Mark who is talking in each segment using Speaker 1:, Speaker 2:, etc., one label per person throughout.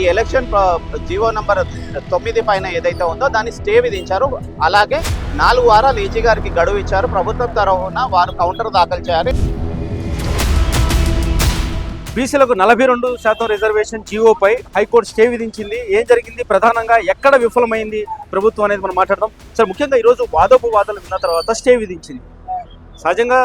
Speaker 1: ఈ election GO number తొమ్మిది పైన ఏదైతే ఉందో దాన్ని స్టే విధించారు. అలాగే నాలుగు వారాలు ఈజీ గారికి గడువు ఇచ్చారు. ప్రభుత్వం తరఫున వారు కౌంటర్ దాఖలు చేయాలి.
Speaker 2: బీసీలకు నలభై రెండు శాతం రిజర్వేషన్ జీవోపై హైకోర్టు స్టే విధించింది. ఏం జరిగింది? ప్రధానంగా ఎక్కడ విఫలమైంది? ప్రభుత్వం అనేది మనం మాట్లాడదాం. సార్ ముఖ్యంగా ఈరోజు వాదోపు వాదనలు విన్న తర్వాత స్టే విధించింది. సహజంగా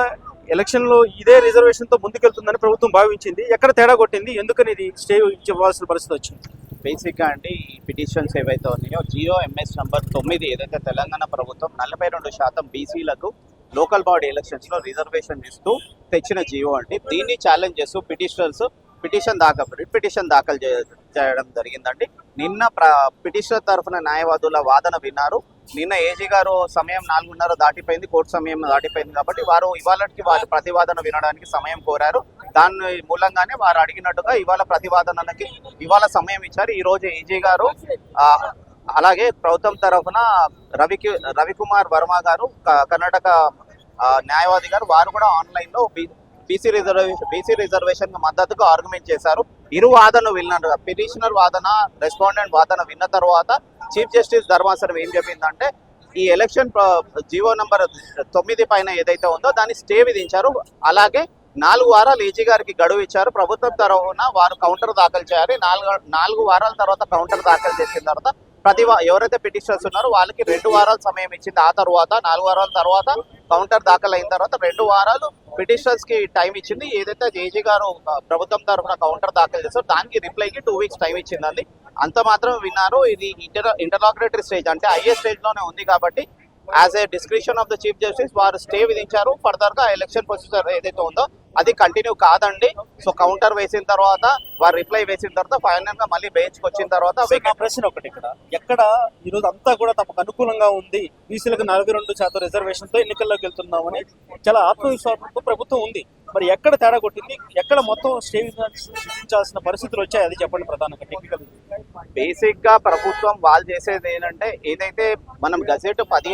Speaker 2: ఎలక్షన్లో ఇదే రిజర్వేషన్తో ముందుకెళ్తుందని ప్రభుత్వం భావించింది. ఎక్కడ తేడా కొట్టింది? ఎందుకని ఇది స్టే ఇవ్వాల్సిన పరిస్థితి వచ్చింది?
Speaker 1: బేసిక్గా అండి ఈ పిటిషన్స్ ఏవైతే ఉన్నాయో జియో ఎంఎస్ నెంబర్ తొమ్మిది ఏదైతే తెలంగాణ ప్రభుత్వం నలభై రెండు శాతం బీసీలకు లోకల్ బాడీ ఎలక్షన్స్లో రిజర్వేషన్ ఇస్తూ తెచ్చిన జియో అండి. దీన్ని ఛాలెంజ్ చేస్తూ పిటిషనర్స్ పిటిషన్ దాఖలు పిటిషన్ దాఖలు చే- చేయడం జరిగిందండి. నిన్న ప్ర పిటిషనర్ తరఫున న్యాయవాదుల వాదన విన్నారు. నిన్న ఏజీ గారు సమయం నాలుగున్నర దాటిపోయింది కోర్టు సమయం దాటిపోయింది కాబట్టి వారు ఇవాళకి వారి ప్రతివాదన వినడానికి సమయం కోరారు. దాని మూలంగానే వారు అడిగినట్టుగా ఇవాళ ప్రతివాదనకి ఇవాళ సమయం ఇచ్చారు. ఈ రోజు ఏజీ గారు అలాగే ప్రభుత్వం తరఫున రవికి రవికుమార్ వర్మ గారు క- కర్ణాటక న్యాయవాది గారు వారు కూడా ఆన్లైన్లో బీసీ రిజర్వేషన్ బీసీ రిజర్వేషన్ మద్దతుగా ఆర్గ్యుమెంట్ చేశారు. ఇరు వాదన విన్నారు పిటిషనర్ వాదన రెస్పాండెంట్ వాదన విన్న తర్వాత చీఫ్ జస్టిస్ ధర్మాసనం ఏం చెప్పిందంటే ఈ ఎలక్షన్ జీవో నంబర్ తొమ్మిది పైన ఏదైతే ఉందో దాన్ని స్టే విధించారు. అలాగే నాలుగు వారాలు ఈజీ గారికి గడువు ఇచ్చారు. ప్రభుత్వం తరఫున వారు కౌంటర్ దాఖలు చేయాలి. నాలుగు నాలుగు వారాల తర్వాత కౌంటర్ దాఖలు చేసిన తర్వాత ప్రతి ఎవరైతే పిటిషనర్స్ ఉన్నారో వాళ్ళకి రెండు వారాల సమయం ఇచ్చింది. ఆ తర్వాత నాలుగు వారాల తర్వాత కౌంటర్ దాఖలు అయిన తర్వాత రెండు వారాలు పిటిషనర్స్కి టైం ఇచ్చింది. ఏదైతే జేజీ గారు ప్రభుత్వం తరఫున కౌంటర్ దాఖలు చేస్తారో దానికి రిప్లైకి టూ వీక్స్ టైం ఇచ్చిందండి. అంత మాత్రం విన్నారు ఇది ఇంటర్ ఇంటర్లాక్యులేటరీ స్టేజ్ అంటే ఐఏ స్టేజ్లోనే ఉంది కాబట్టి as a description of the chief justice వారు స్టే విధించారు. ఫర్దర్గా ఎలక్షన్ ప్రొసీజర్ ఏదైతే ఉందో అది కంటిన్యూ కాదండి. సో కౌంటర్ వేసిన తర్వాత వారు రిప్లై వేసిన తర్వాత ఫైనల్గా మళ్ళీ బెంచ్ వచ్చిన తర్వాత
Speaker 2: ప్రశ్న ఒకటి ఇక్కడ. ఎక్కడ ఈరోజు అంతా కూడా తమకు అనుకూలంగా ఉంది? బీసీలకు నలభై రెండు శాతం రిజర్వేషన్తో ఎన్నికల్లోకి వెళ్తున్నామని చాలా ఆత్మవిశ్వాసంతో ప్రభుత్వం ఉంది. మరి ఎక్కడ తేడా కొట్టింది? ఎక్కడ మొత్తం స్టే పరిస్థితులు వచ్చాయి? అది చెప్పండి ప్రధానంగా టెక్నికల్
Speaker 1: బేసిక్గా ప్రభుత్వం వాళ్ళు చేసేది ఏంటంటే ఏదైతే మనం గజెట్ పది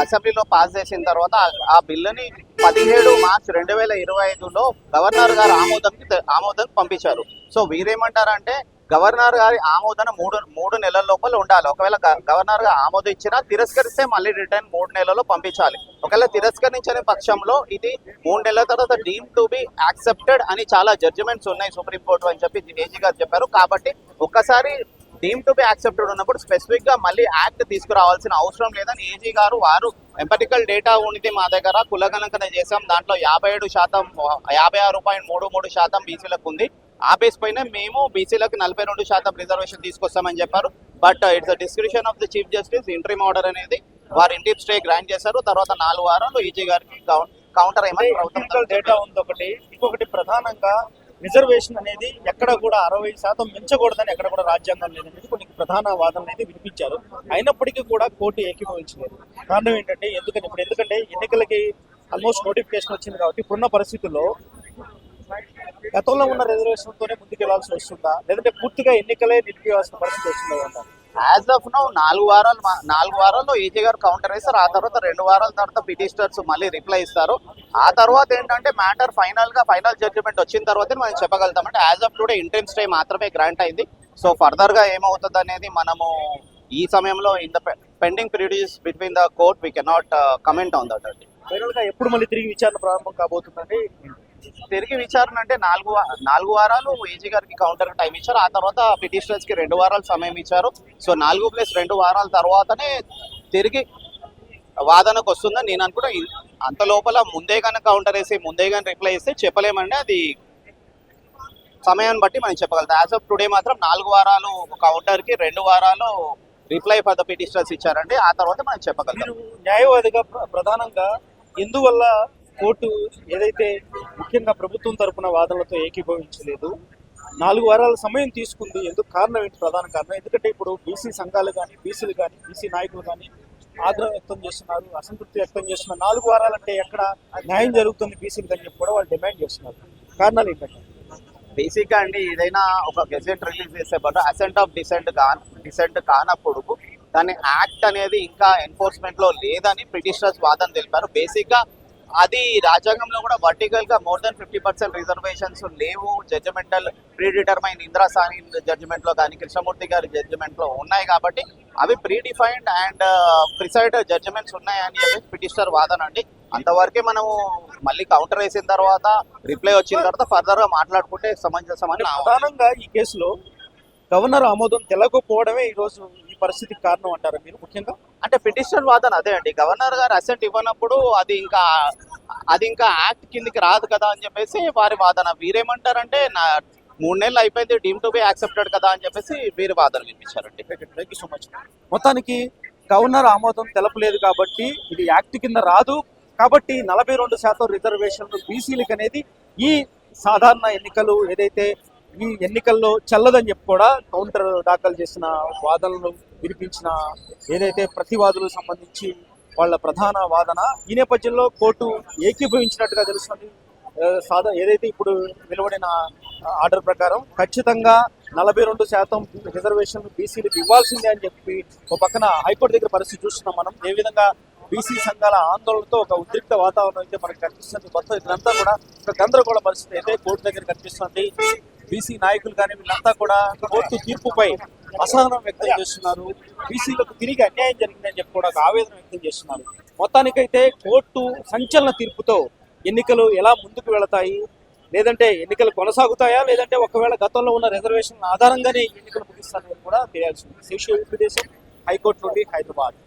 Speaker 1: అసెంబ్లీలో పాస్ చేసిన తర్వాత ఆ- బిల్లుని పదిహేడు మార్చ్ రెండు వేల ఇరవై ఐదులో గవర్నర్ గారు ఆమోదంకి ఆమోదం పంపించారు. సో వీరేమంటారంటే గవర్నర్ గారి ఆమోదన మూడు మూడు నెలల లోపల ఉండాలి. ఒకవేళ గ- గవర్నర్ గారు ఆమోదించినా తిరస్కరిస్తే మళ్ళీ రిటర్న్ మూడు నెలల్లో పంపించాలి. ఒకవేళ తిరస్కరించని పక్షంలో ఇది మూడు నెలల తర్వాత డీమ్ టు బి యాక్సెప్టెడ్ అని చాలా జడ్జిమెంట్స్ ఉన్నాయి సుప్రీంకోర్టు అని చెప్పి ఏజీ గారు చెప్పారు. కాబట్టి ఒక్కసారి డీమ్ టు బి యాక్సెప్టెడ్ ఉన్నప్పుడు స్పెసిఫిక్గా మళ్ళీ యాక్ట్ తీసుకురావాల్సిన అవసరం లేదని ఏజీ గారు వారు ఎంపటికల్ డేటా ఉంది మా దగ్గర. కులగణకన చేసాం దాంట్లో యాభై ఏడు శాతం యాభై ఆరు పాయింట్ మూడు మూడు శాతం బీసీలకు ఉంది. ఆ బేస్ పైన మేము బీసీలకు నలభై రెండు శాతం రిజర్వేషన్ తీసుకొస్తామని చెప్పారు. But it's description of the chief justice interim order అనేది వారు ఇంటి స్టే గ్రాంట్ చేశారు. తర్వాత నాలుగు వారాలు ఈజీ గారికి కౌంటర్ ఏమని ప్రభుత్వం
Speaker 2: డేటా ఉంది ఒకటి. ఇంకొకటి ప్రధానంగా రిజర్వేషన్ అనేది ఎక్కడ కూడా అరవై శాతం మించకూడదని ఎక్కడ కూడా రాజ్యాంగం లేదనేది కొన్ని ప్రధాన వాదనలు అయితే వినిపించారు. అయినప్పటికీ కూడా కోర్టు ఏకీభవించలేదు. కారణం ఏంటంటే ఎందుకని ఇప్పుడు ఎందుకంటే ఎన్నికలకి ఆల్మోస్ట్ నోటిఫికేషన్ వచ్చింది కాబట్టి ఇప్పుడున్న పరిస్థితుల్లో గతంలో ఉన్న రిజర్వేషన్ తోనే ముందుకెళ్ళాల్సి వస్తుందా? లేదంటే పూర్తిగా ఎన్నికలే నిలిపివేయాల్సిన పరిస్థితి వస్తుందా అంటారు
Speaker 1: యాజ్ ఆఫ్ నౌ నాలుగు వారాలు నాలుగు వారాల్లో ఈజీ గారు కౌంటర్ వేస్తారు ఆ తర్వాత రెండు వారాల తర్వాత పిటిషనర్స్ మళ్ళీ రిప్లై ఇస్తారు. ఆ తర్వాత ఏంటంటే మ్యాటర్ ఫైనల్గా ఫైనల్ జడ్జిమెంట్ వచ్చిన తర్వాత మనం చెప్పగలుగుతాం. అంటే as of today interim stay మాత్రమే గ్రాంట్ అయింది. సో ఫర్దర్గా ఏమవుతుంది అనేది మనము ఈ సమయంలో in the pending period between the court we cannot comment on that అండి
Speaker 2: ఫైనల్గా ఎప్పుడు మళ్ళీ తిరిగి విచారణ ప్రారంభం కాబోతుందండి?
Speaker 1: తిరిగి విచారణ అంటే నాలుగు నాలుగు వారాలు ఏజీ గారికి కౌంటర్ టైం ఇచ్చారు. ఆ తర్వాత పిటిషనర్స్కి రెండు వారాలు సమయం ఇచ్చారు. సో నాలుగు ప్లస్ రెండు వారాల తర్వాతనే తిరిగి వాదనకు వస్తుందని నేను అనుకుంటా. అంత లోపల ముందే కానీ కౌంటర్ వేసి ముందే కానీ రిప్లై ఇస్తే చెప్పలేమండి అది సమయాన్ని బట్టి మనం చెప్పగలుగుతాం. యాజ్ ఆఫ్ టుడే మాత్రం నాలుగు వారాలు కౌంటర్కి రెండు వారాలు రిప్లై ఫర్ ద పిటిషనర్స్ ఇచ్చారండి. ఆ తర్వాత మనం చెప్పగలుగుతాం.
Speaker 2: న్యాయవాదిగా ప్ర- ప్రధానంగా ఎందువల్ల కోర్టు ఏదైతే ముఖ్యంగా ప్రభుత్వం తరపున వాదనలతో ఏకీభవించలేదు. నాలుగు వారాల సమయం తీసుకుంది. ఎందుకు కారణం ఏంటి? ప్రధాన కారణం. ఎందుకంటే ఇప్పుడు బీసీ సంఘాలు కానీ బీసీలు కానీ బీసీ నాయకులు కానీ ఆగ్రహం వ్యక్తం చేస్తున్నారు అసంతృప్తి వ్యక్తం చేస్తున్నారు. నాలుగు వారాలంటే ఎక్కడ న్యాయం జరుగుతుంది బీసీలు అని చెప్పి కూడా వాళ్ళు డిమాండ్ చేస్తున్నారు. కారణాలు ఏంటంటే?
Speaker 1: బేసిక్గా అండి ఏదైనా ఒక గెజెట్ రిలీజ్ చేసేప్పుడు అసెంట్ ఆఫ్ డిసెంట్ కా డిసెంట్ కానప్పుడు దాని యాక్ట్ అనేది ఇంకా ఎన్ఫోర్స్మెంట్లో లేదని బ్రిటిషర్స్ వాదన తెలిపారు. బేసిక్గా అది రాజ్యాంగంలో కూడా వర్టికల్గా more than fifty percent reservations లేవు. జడ్జిమెంటల్ ప్రీ డిటర్మైన్ ఇందిరాసాని జడ్జిమెంట్లో కానీ కృష్ణమూర్తి గారి జడ్జిమెంట్లో ఉన్నాయి కాబట్టి అవి pre defined and preside judgements ఉన్నాయని చెప్పేసి పిటిషనర్ వాదన అండి. అంతవరకే మనము మళ్ళీ కౌంటర్ వేసిన తర్వాత రిప్లై వచ్చిన తర్వాత ఫర్దర్గా మాట్లాడుకుంటే సమంజసమని నా
Speaker 2: ప్రధానంగా ఈ కేసులో గవర్నర్ ఆమోదం తెలకపోవడమే ఈ రోజు ఈ పరిస్థితికి కారణం అంటారా మీరు ముఖ్యంగా?
Speaker 1: అంటే పిటిషనర్ వాదన అదే అండి. గవర్నర్ గారు అసెంట్ ఇవ్వనప్పుడు అది ఇంకా అది ఇంకా యాక్ట్ కిందికి రాదు కదా అని చెప్పేసి వారి వాదన. వీరేమంటారంటే నా మూడు నెలలు అయిపోయింది డీమ్ టు బి యాక్సెప్టెడ్ కదా అని చెప్పేసి వీరి వాదన వినిపించారండి.
Speaker 2: థ్యాంక్ యూ సో మచ్ మొత్తానికి గవర్నర్ ఆమోదం తెలపలేదు కాబట్టి ఇది యాక్ట్ కింద రాదు. కాబట్టి నలభై రెండు శాతం రిజర్వేషన్లు బీసీలకు అనేది ఈ సాధారణ ఎన్నికలు ఏదైతే ఈ ఎన్నికల్లో చల్లదని చెప్పి కూడా కౌంటర్ దాఖలు చేసిన వాదనలు వినిపించిన ఏదైతే ప్రతివాదులకు సంబంధించి వాళ్ళ ప్రధాన వాదన ఈ నేపథ్యంలో కోర్టు ఏకీభవించినట్టుగా తెలుస్తుంది. ఆ, సాదా ఏదైతే ఇప్పుడు వెలువడిన ఆర్డర్ ప్రకారం ఖచ్చితంగా నలభై రెండు శాతం రిజర్వేషన్ బీసీలకు ఇవ్వాల్సిందే అని చెప్పి ఒక పక్కన హైకోర్టు దగ్గర పరిస్థితి చూస్తున్నాం మనం. ఏ విధంగా బీసీ సంఘాల ఆందోళనతో ఒక ఉద్రిక్త వాతావరణం అయితే మనకు కనిపిస్తుంది. మొత్తం ఇదంతా కూడా ఒక గందరగోళ పరిస్థితి అయితే కోర్టు దగ్గర కనిపిస్తుంది. బీసీ నాయకులు కానీ వీళ్ళంతా కూడా కోర్టు తీర్పుపై అసహనం వ్యక్తం చేస్తున్నారు. బీసీలకు తిరిగి అన్యాయం జరిగిందని చెప్పి కూడా ఆవేదన వ్యక్తం చేస్తున్నారు. మొత్తానికైతే కోర్టు సంచలన తీర్పుతో ఎన్నికలు ఎలా ముందుకు వెళతాయి? లేదంటే ఎన్నికలు కొనసాగుతాయా? లేదంటే ఒకవేళ గతంలో ఉన్న రిజర్వేషన్ ఆధారంగానే ఎన్నికలు ముగిస్తారని కూడా తెలియాల్సి ఉంది శేషు ప్రదేశం హైకోర్టు నుండి హైదరాబాద్.